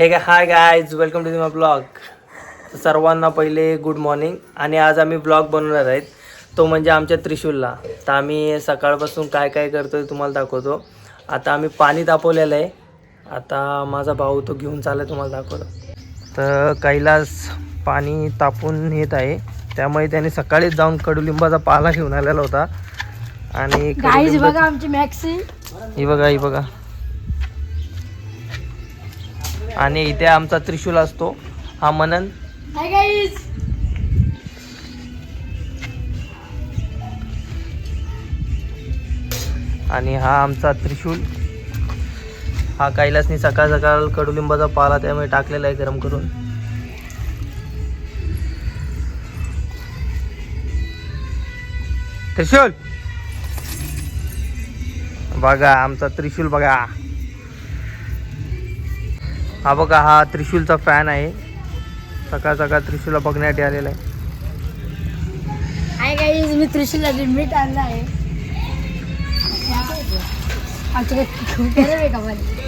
हे काय hi guys welcome to my blog सर्वांना पहिले गुड मॉर्निंग आणि आज आम्ही ब्लॉग बनवणार आहेत. तो म्हणजे आमच्या त्रिशूलला. तर आम्ही सकाळपासून काय काय करतोय तुम्हाला दाखवतो. आता आम्ही पाणी तापवलेलं आहे. आता माझा भाऊ तो घेऊन चालला तुम्हाला दाखवतो. तर कैलास पाणी तापून येत आहे. त्यामुळे त्याने सकाळीच जाऊन कडुलिंबाचा पाला घेऊन आलेला होता. आणि बघा आमची मॅक्सी ही बघा ही बघा. आणि इथे आमचा त्रिशूल असतो. हा मनन. आणि हा आमचा त्रिशूल. हा कैलासनी सकाळ सकाळ कडुलिंबाचा पाला त्यामुळे टाकलेला आहे गरम करून. त्रिशूल. बघा आमचा त्रिशूल बघा. हा बघा हा त्रिशूलचा फॅन आहे. सकाळ सकाळ त्रिशूलला बघण्यासाठी आलेला आहे. हाय गाईज मी त्रिशूलला मीठ आणलं आहे. आमच्याकडे खूप गरम आहे का मला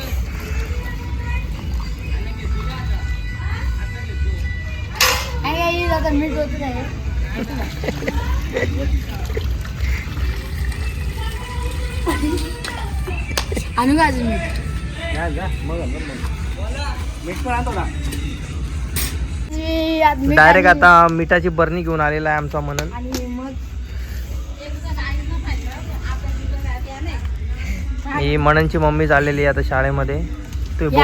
हाय गाईज आता मीठ होत आहे. आणू का अजून मीठ? मी आज मीठ डायरेक्ट. आता मिठाची बरणी घेऊन आलेला आहे आमचा मनन. आणि मग ही मननची मम्मी चाललेली आहे आता शाळेमध्ये. तुम्ही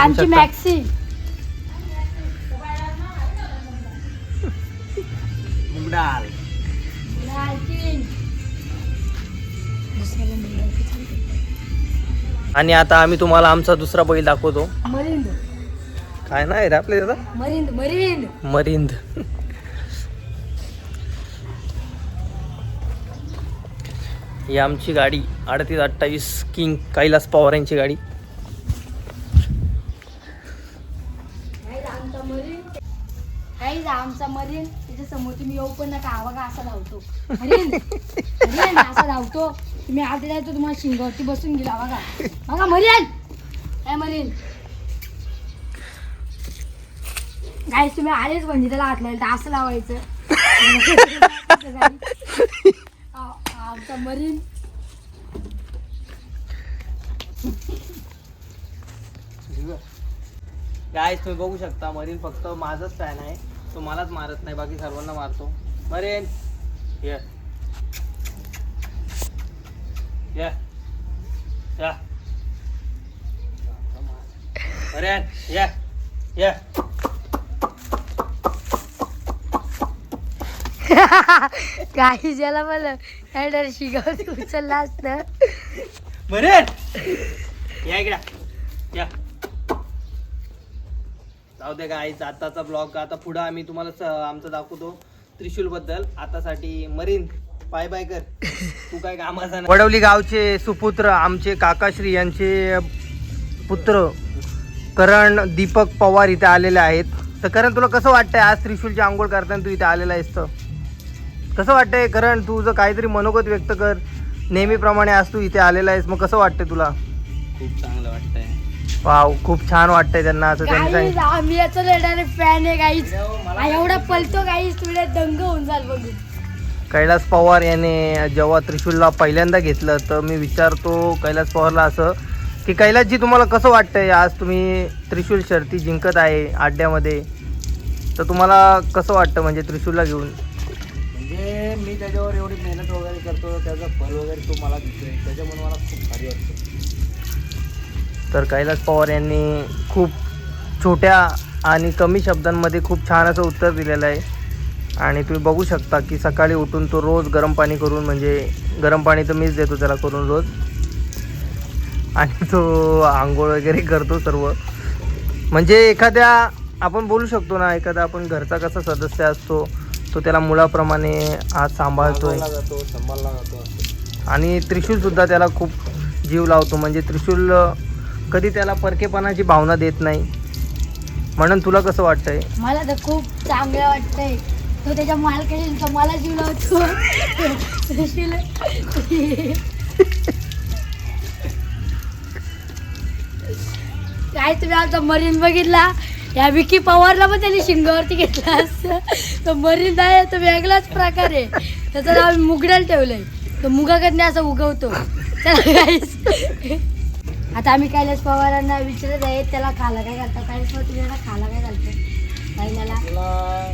आणि आता आम्ही तुम्हाला आमचा दुसरा बैल दाखवतो. मरिंद काय नाही रे आपल्या दादा? मरिंद मरिंद. मरिंद. ही आमची गाडी अडतीस अठ्ठावीस किंग कैलास पवार यांची गाडी. आमचा मरीन काहीच आमचा मरीन त्याच्यासमोर तुम्ही येऊ पण नका हा बघा असा धावतो. मरीन मरीन असा धावतो. तुम्ही जायचो तुम्हाला शिंगावरती बसून गेला बघा. बघा मरीन काय मरीन गाईस तुम्ही आलेच म्हणजे त्याला हात लावायला तर असं लावायचं. आ- आमचा मरीन. काय तुम्ही बघू शकता मरीन फक्त माझाच फॅन आहे. तो मलाच मारत नाही बाकी सर्वांना मारतो. मरीन. ये ये या मरीन. ये ये काही ज्याला मला ऍडर शिकवत उचलला असतं. मरीन या इकडे. या. जाऊ दे गाईच आताचा ब्लॉग आता पुढं आम्ही तुम्हाला स- आमचं दाखवतो त्रिशूल बद्दल. आतासाठी मरीन बाय बाय कर. तू काय कामाचा वडवली गावचे सुपुत्र आमचे काकाश्री यांचे पुत्र करण दीपक पवार इथे आलेले आहेत. तर करण तुला कसं वाटतंय? आज त्रिशूलची आंघोळ करताना तू इथे आलेला आहेस तर? कसं वाटतंय? करण तुझं काहीतरी मनोगत व्यक्त कर. नेहमीप्रमाणे आज तू इथे आलेला आहेस. मग कसं वाटतंय तुला? खूप चांगलं वाटतंय. वाव खूप छान वाटतंय त्यांना असं त्यांनी सांगितलं. आम्ही याचा लढणारे फॅन आहे गाईज. हा एवढा पलतो गाईज. तुला दंग होऊन जाल बघून कैलास पवार याने जेव्हा त्रिशूलला पहिल्यांदा घेतलं तर मी विचारतो कैलास पवारला असं की कैलासजी तुम्हाला कसं वाटतंय? आज तुम्ही त्रिशूल शर्ती जिंकत आहे आड्यामध्ये तर तुम्हाला कसं वाटतं म्हणजे त्रिशूलला घेऊन? मी त्याच्यावर एवढी मेहनत वगैरे करतो त्याचा फल वगैरे तो मला दिसतोय त्याच्यामुळे मला खूप भारी वाटतं. तर कैलास पवार यांनी खूप छोट्या आणि कमी शब्दांमध्ये खूप छान असं उत्तर दिलेलं आहे. आणि तुम्ही बघू शकता की सकाळी उठून तो रोज गरम पाणी करून म्हणजे गरम पाणी तर मीच देतो त्याला करून रोज. आणि तो आंघोळ वगैरे करतो सर्व. म्हणजे एखाद्या आपण बोलू शकतो ना एखादा आपण घरचा कसा सदस्य असतो तो त्याला मुलाप्रमाणे आज सांभाळतोय. सांभाळला जातो सांभाळला जातो असं. आणि त्रिशूलसुद्धा त्याला खूप जीव लावतो. म्हणजे त्रिशूल कधी त्याला परकेपणाची भावना देत नाही. म्हणून तुला कसं वाटतंय? मला तर खूप चांगलं वाटतंय. तो त्याच्या मालकाशी तो मला जीव लावतो. सुशील. काय तुम्ही आमचा मरीन बघितला? या विकी पवारला पण त्यांनी शिंगावरती घेतला तो मरीन आहे तो वेगळाच प्रकार आहे. त्याचं नाव मुगड्याला ठेवलंय. तो मुगाकडने असं उगवतो. चला. आता आम्ही कैलास पवारांना विचारत आहे त्याला खाला काय घालतो कैलास पवार तुम्ही? याला खाला काय घालतो बैलाला त्याला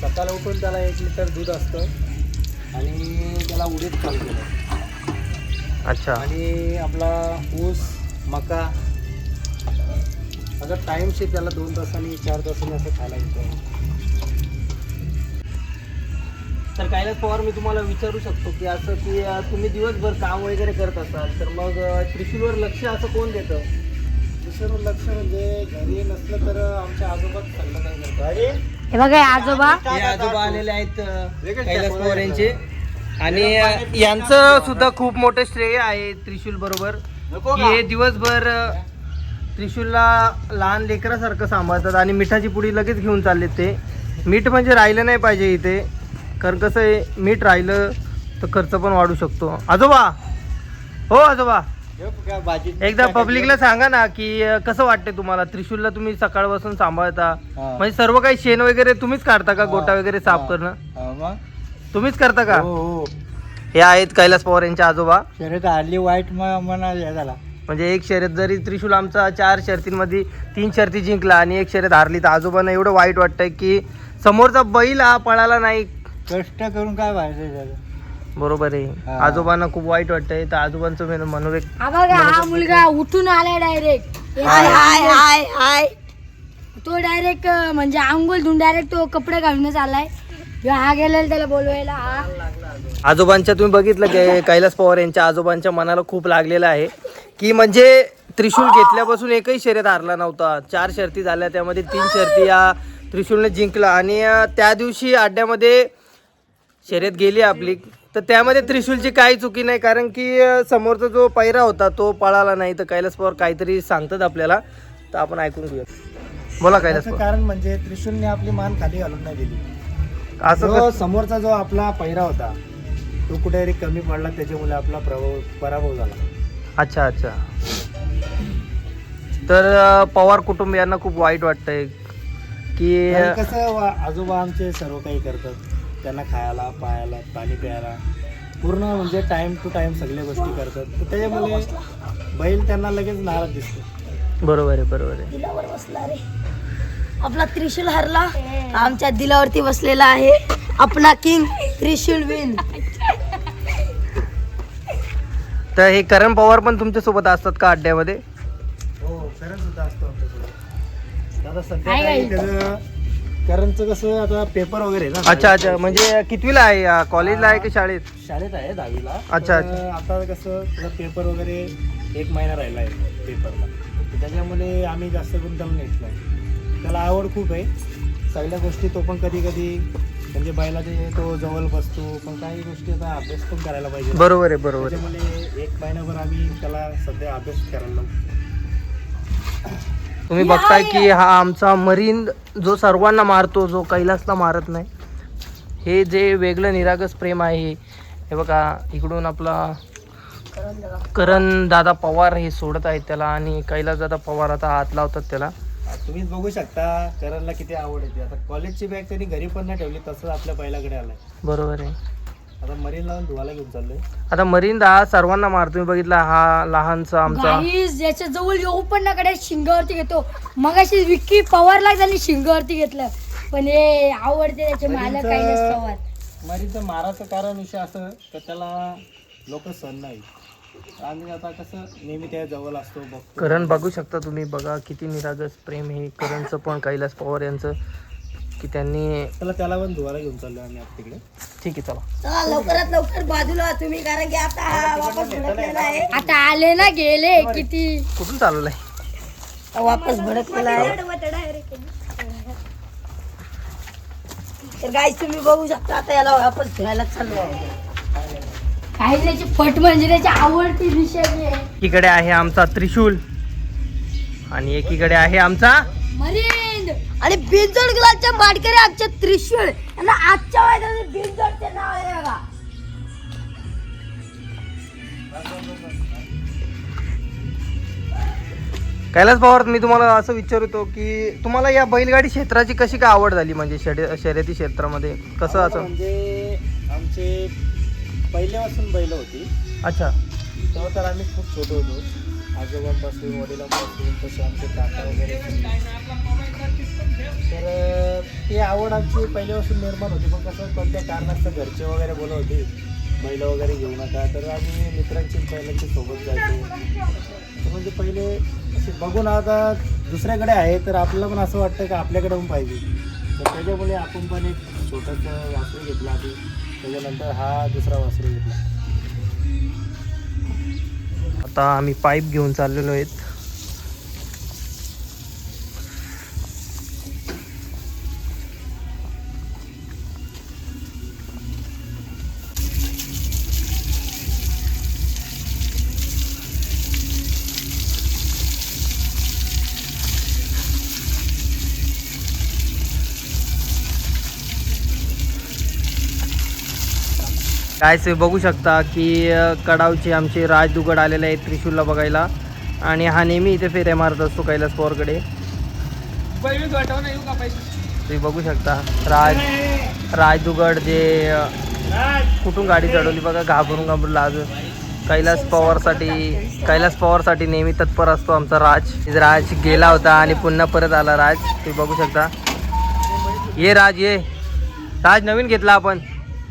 सकाळी उठून त्याला एक लिटर दूध असतं. आणि त्याला उडीद चालू केलं अच्छा. आणि आपला ऊस मका अगर टाईमशी त्याला दोन तासांनी चार तासांनी असं खायला घेतो तर कैलास पवार मी तुम्हाला विचारू शकतो की असं की तुम्ही दिवसभर काम वगैरे करत असाल तर मग त्रिशूलवर लक्ष असं कोण देतं? दुसरं लक्ष म्हणजे घरी नसलं तर आमच्या काही करतो अरे हे बघा आजोबा. हे आजोबा आलेले आहेत कैलास पवार यांचे. आणि यांचं सुद्धा खूप मोठं श्रेय आहे त्रिशूल बरोबर. की? हे दिवसभर त्रिशूलला लहान लेकरासारखं सांभाळतात आणि मिठाची पुडी लगेच घेऊन चालले ते. मीठ म्हणजे राहिलं नाही पाहिजे इथे. कारण कसं आहे मीठ राहिलं तर खर्च पण वाढू शकतो. आजोबा! हो आजोबा! भाजी एकदा पब्लिकला सांगा ना की कसं वाटते तुम्हाला? त्रिशूलला तुम्ही सकाळपासून सांभाळता. म्हणजे सर्व काही शेण वगैरे तुम्हीच काढता का. गोटा वगैरे साफ. करणं? तुम्हीच करता का? हो हो. हे आहेत कैलास पवार यांचे आजोबा. शर्यत हल्ली वाईट झाला. म्हणजे एक शर्यत जरी त्रिशूल आमचा चार शर्तींमध्ये तीन शर्ती जिंकला आणि एक शर्यत हारली तर आजोबांना एवढं वाईट वाटतंय की समोरचा बैल हा पळाला नाही. कष्ट करून काय व्हायचं त्याला बरोबर आहे. हा. आजोबांना खूप वाईट वाटतंय. तर आजोबांचं मन- हा बघा हा मुलगा उठून आलाय डायरेक्ट हाय हाय. हाय हाय तो डायरेक्ट म्हणजे आंघोळ धुवून डायरेक्ट तो कपडे घालूनच आलाय. हा गेलेला त्याला बोलवायला हा. आजोबांच्या तुम्ही बघितलं की कैलास पवार यांच्या आजोबांच्या मनाला खूप लागलेलं आहे. की म्हणजे त्रिशूल घेतल्यापासून एकही शर्यत हारला नव्हता. चार शर्ती झाल्या त्यामध्ये तीन शर्ती या त्रिशूलने जिंकला. आणि अं, त्या दिवशी अड्ड्यामध्ये शर्यत गेली आपली. तर त्यामध्ये त्रिशूलची काही चुकी नाही कारण की समोरचा जो पैरा होता तो पळाला नाही. तर कैलास पवार काहीतरी सांगतात आपल्याला. तर आपण ऐकून घेऊया. बोला कैलास कारण म्हणजे त्रिशूलने आपली मान खाली घालून नाही दिली. असं समोरचा जो आपला पहिरा होता तो कुठेतरी कमी पडला त्याच्यामुळे आपला प्रभाव पराभव झाला. अच्छा अच्छा. तर पवार कुटुंबियांना खूप वाईट वाटतंय की कसं आजोबा आमचे सर्व काही करतात. त्यांना खायला पायाला पाणी प्यायला. पूर्ण म्हणजे टाइम टू टाइम सगळ्या गोष्टी करतात. तर त्याच्यामुळे बैल त्यांना लगेच नाराज दिसतो. बरोबर आहे बरोबर आहे. दिलावर बसला रे. आपला त्रिशूल हरला. आमच्या दिलावरती बसलेला आहे. आपला किंग त्रिशूल विन तर हे करण पवार पण तुमच्यासोबत असतात का अड्ड्यामध्ये? हो करण सुद्धा असतो आमच्यासोबत. आता सध्या करणचं कसं आता पेपर वगैरे ना अच्छा अच्छा. म्हणजे कितवीला आहे कॉलेजला आहे की शाळेत? शाळेत आहे दहावीला. अच्छा, तर आता कसं पेपर वगैरे एक महिना राहिला आहे पेपरला तर त्याच्यामुळे आम्ही जास्त करून नाही. त्याला आवड खूप आहे. सगळ्या गोष्टी तो पण कधी कधी म्हणजे बैला ते तो जवळ बसतो पण काही गोष्टी आता अभ्यास पण करायला पाहिजे. बरोबर आहे बरोबर आहे. त्याच्यामुळे एक महिनाभर आम्ही त्याला सध्या अभ्यास करायला तुम्ही बघताय की हा आमचा मरीन जो सर्वांना मारतो जो कैलासला मारत नाही हे जे वेगळं निरागस प्रेम आहे हे बघा इकडून आपला करण दादा पवार हे सोडत आहेत त्याला आणि कैलास दादा पवार आता हात लावतात त्याला. तुम्हीच बघू शकता करणला किती आवड येते आता कॉलेजची बॅग त्यांनी घरी पण नाही ठेवली तसंच आपल्या बैलाकडे आलाय. बरोबर आहे. आता मरीन लावून धुवायला घेऊन चाललोय. आता मरीन हा सर्वांना मारतो तुम्ही बघितला हा लहानसा आमचा. गाईज याच्या जवळ येऊ पण ना कडे शिंगावरती घेतो. मग अशी विक्की पवारला त्यांनी शिंगावरती घेतलं. पण हे आवडते त्याचे मालक काही पवार मरीचं माराचं कारण विषय असं तर त्याला लोक सण नाही. आम्ही आता कसं नेहमी त्या जवळ असतो बघतो. करण बघू शकता तुम्ही बघा किती निरागस प्रेम हे करणचं पण कैलास पवार यांचं. की त्यांनी त्याला त्याला पण धुवायला घेऊन चाललो आम्ही आता तिकडे. ठीक आहे चला. चला लवकरात लवकर बाजूला तुम्ही कारण की आता हा वापस भडकलेला आहे. आता आले ना गेले किती? कुठून चालवलंय? वापस भडकलेला आहे. तर गाईस तुम्ही बघू शकता आता याला वापस फिरायला चाललो काही त्याची फट म्हणजे त्याची आवडती विषय आहे. एकीकडे आहे आमचा त्रिशूल. आणि एकीकडे आहे आमचा मरीन. आणि बिनजोड ग्लासच्या माडकरी आमच्या त्रिशूळ. यांना आजच्या वयात बिनजोडचे नाव आहे बघा. कैलास पवार मी तुम्हाला असं विचारतो की तुम्हाला या बैलगाडी क्षेत्राची कशी काय आवड झाली म्हणजे शर्य- शर्यती क्षेत्रामध्ये? कसं असं? म्हणजे आमचे पहिल्यापासून बैल होती. अच्छा. तेव्हा तर आम्ही खूप छोटे होतो. आजोबांपासून वडिलांपासून तसे आमचे काका वगैरे. तर ती आवड आमची पहिल्यापासून निर्माण होती. पण कसं कोणत्या कारणास्तव घरचे वगैरे बोलवते महिला वगैरे घेऊ नका तर आम्ही मित्रांची पहिल्यांची सोबत जायचो. तर म्हणजे पहिले असे बघून आता दुसऱ्याकडे आहे तर आपल्याला पण असं वाटतं की आपल्याकडे पण पाहिजे. तर त्याच्यामुळे आपण पण एक छोटंसं वासरू घेतलं आधी. त्याच्यानंतर हा दुसरा वासरू घेतला. आता आम्ही पाईप घेऊन चाललेलो आहेत. काय ते बघू शकता की कडावचे आमचे राज दुगड आलेले आहेत त्रिशूलला बघायला. आणि हा नेहमी इथे फेऱ्या मारत असतो कैलास पवारकडे तुम्ही बघू शकता राज राज दुगड जे कुठून गाडी चढवली बघा घाबरून घाबरून लाज. कैलास पवारसाठी कैलास पवारसाठी नेहमी तत्पर असतो आमचा राज. राज गेला होता आणि पुन्हा परत आला राज. तुम्ही बघू शकता. ये राज ये. राज नवीन घेतला आपण.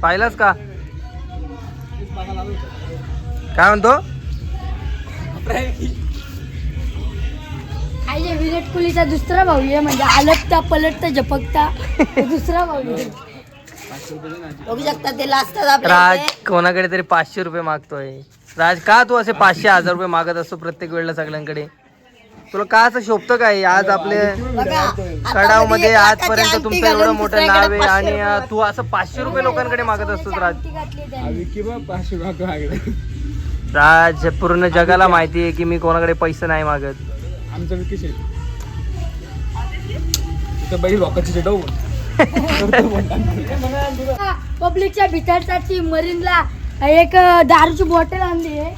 पाहिलास का? काय म्हणतो? आई जे विराट कोहलीचा दुसरा भाऊ आहे म्हणजे आलटता पलटता झपकता. तो दुसरा भाऊ आहे. बघू शकता ते लास्टात आपल्या राज इथे. कोणाकडे तरी पाचशे रुपये मागतोय. राज का तू असे पाचशे हजार रुपये मागत असतो प्रत्येक वेळेला सगळ्यांकडे? तुला का असं शोभतं काय? आज आपले बघा आता कडावमध्ये आजपर्यंत तुमचं एवढं घालून मोठं दुसऱ्याकडे नाव आहे पाचशे आणि रुपये अं, तू असं पाचशे रुपये लोकांकडे मागत असतोस राज. त्यांनी. राज पूर्ण जगाला माहिती आहे की मी कोणाकडे पैसे नाही मागत. आमचा तिथं बैल वाकाची पब्लिकच्या भितरसाठी मरीनला एक दारूची बॉटल आणली आहे.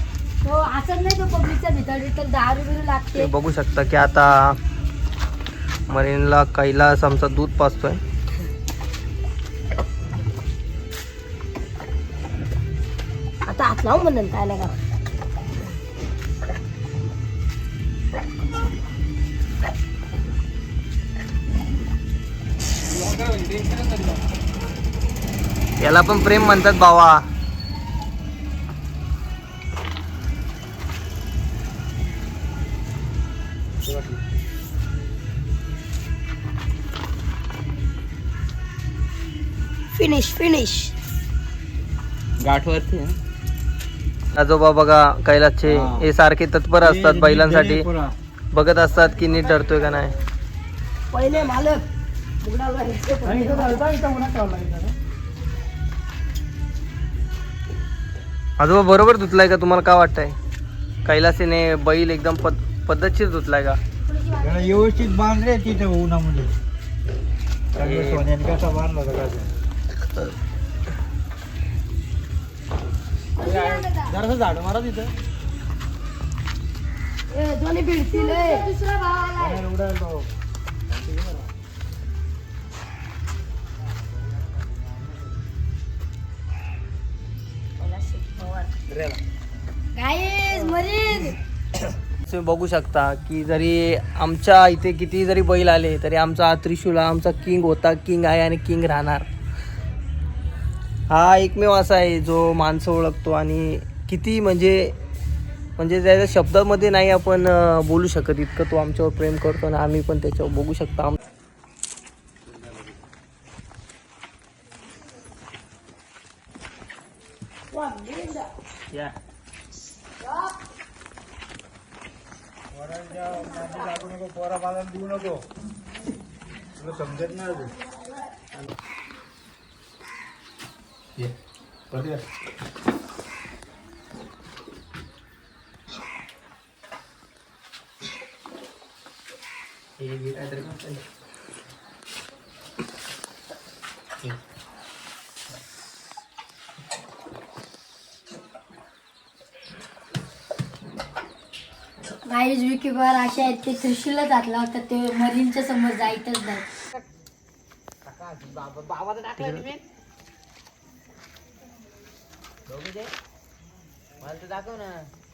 तो असत नाही तो पब्लिकच्या भितर दारू बिरू ते लागते बघू शकता की आता मरीनला कैलास आमचा दूध पाचतोय लावून म्हणून काय नाही का याला पण प्रेम म्हणतात बावा फिनिश फिनिश गाठवरती आजोबा बघा कैलासचे हे. सारखे तत्पर असतात बैलांसाठी. बघत असतात की नीट डरतोय का नाही. पहिले मालक. आजोबा बरोबर धुतलाय का? तुम्हाला काय वाटतंय? कैलासीने बैल एकदम पद पद्धतशीर धुतलाय का? व्यवस्थित बांधले तिथे उन्हामध्ये. हे- सोन्याने कसा बांधला होता का? जरासं झाड मारा तिथं. ए, दोन्ही भिडतील ए. दुसरा भाव आलाय बाहेर उडायला तो. गाईज मरीन तुम्ही बघू शकता की जरी आमच्या इथे किती जरी बैल आले तरी आमचा त्रिशूल हा आमचा किंग होता किंग आहे आणि किंग राहणार. हा एकमेव असा आहे जो माणसं ओळखतो आणि किती म्हणजे म्हणजे त्याच्या शब्दामध्ये नाही आपण बोलू शकत इतकं तो आमच्यावर प्रेम करतो आणि आम्ही पण त्याच्यावर बघू शकतो. आम या. समजत नाही अजून. ये, परत ये. हे घे काहीतरी करतोय. गाईज विकीवर असे आहेत ते त्रिशूला घातला होता ते मरीनच्या समोर जायचंच नाही.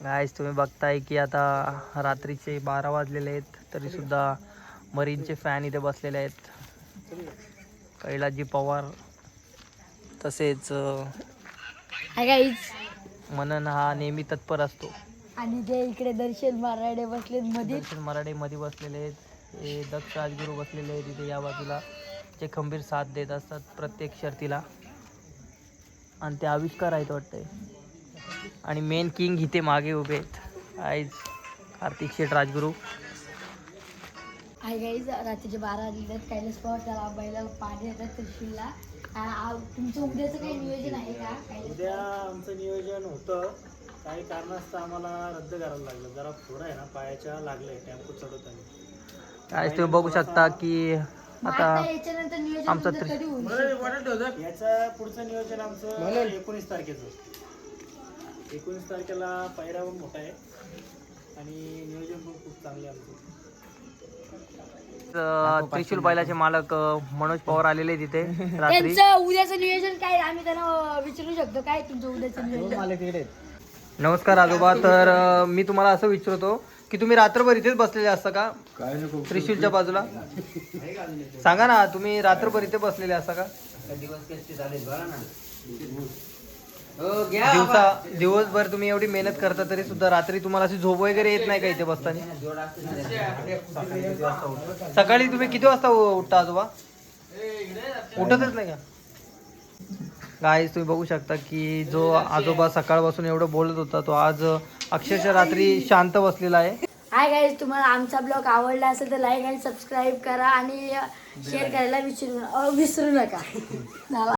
गाईज तुम्ही बघताय की आता रात्रीचे बारा वाजलेले आहेत तरी सुद्धा मरीनचे फॅन इथे बसलेले आहेत. कैलाजी पवार तसेच मनन हा नेहमी तत्पर असतो. आणि ते इकडे दर्शन माराडे बसले मध्ये दर्शन मराठे मध्ये बसलेले आहेत. हे दक्ष राजगुरू बसलेले आहेत इथे या बाजूला. जे खंबीर साथ देत असतात प्रत्येक शर्तीला. आणि ते आविष्कार आहेत वाटतंय. आणि मेन किंग इथे मागे उभे आहेत. आईज कार्तिक शेठ राजगुरू. हाय गाईज रात्रीचे बारा वाजले कैलास पवार त्याला बैलाला पाणी देतात त्रिशूलला तुमचं उद्याचं काही नियोजन आहे का? उद्या आमचं नियोजन होतं. काही कारणास्तव आम्हाला रद्द करायला लागलं. जरा थोडं आहे ना पायाच्या लागलंय टेम्पो चढवताना. आज तुम्ही बघू शकता की आता याच्यानंतर नियोजन आमचा तुमचं त्रिश- कधी होईल? याचं पुढचं नियोजन आमचं एकोणीस तारखेचं. एकोणीस तारखेला पायरा पण मोठा आहे. आणि नियोजन पण खूप चांगले आहे आमचं. त्रिशूल बैलाचे मालक मनोज पवार आलेले आहेत तिथे रात्री. त्यांचं उद्याचं नियोजन काय आम्ही त्यांना विचारू शकतो. काय तुमचं उद्याचं नियोजन? नमस्कार आजोबा. तर अं, मी तुम्हाला असं विचारतो की तुम्ही रात्रभर इथेच बसलेले असता का? काय नको त्रिशूलच्या बाजूला? सांगा ना तुम्ही रात्रभर इथे बसलेले असता का? दिवसा दिवसभर तुम्ही एवढी मेहनत करता तरी सुद्धा रात्री तुम्हाला अशी झोप वगैरे येत नाही का इथे बसताना? सकाळी तुम्ही किती वाजता उठता आजोबा? उठतच नाही का? गाईज तुम्ही बघू शकता की जो आजोबा सकाळपासून एवढं बोलत होता तो आज अक्षरशः रात्री शांत बसलेला आहे. हाय गाईज तुम्हाला आमचा ब्लॉग आवडला असेल तर लाईक आणि सबस्क्राईब करा आणि शेअर करायला विसरू विसरू नका.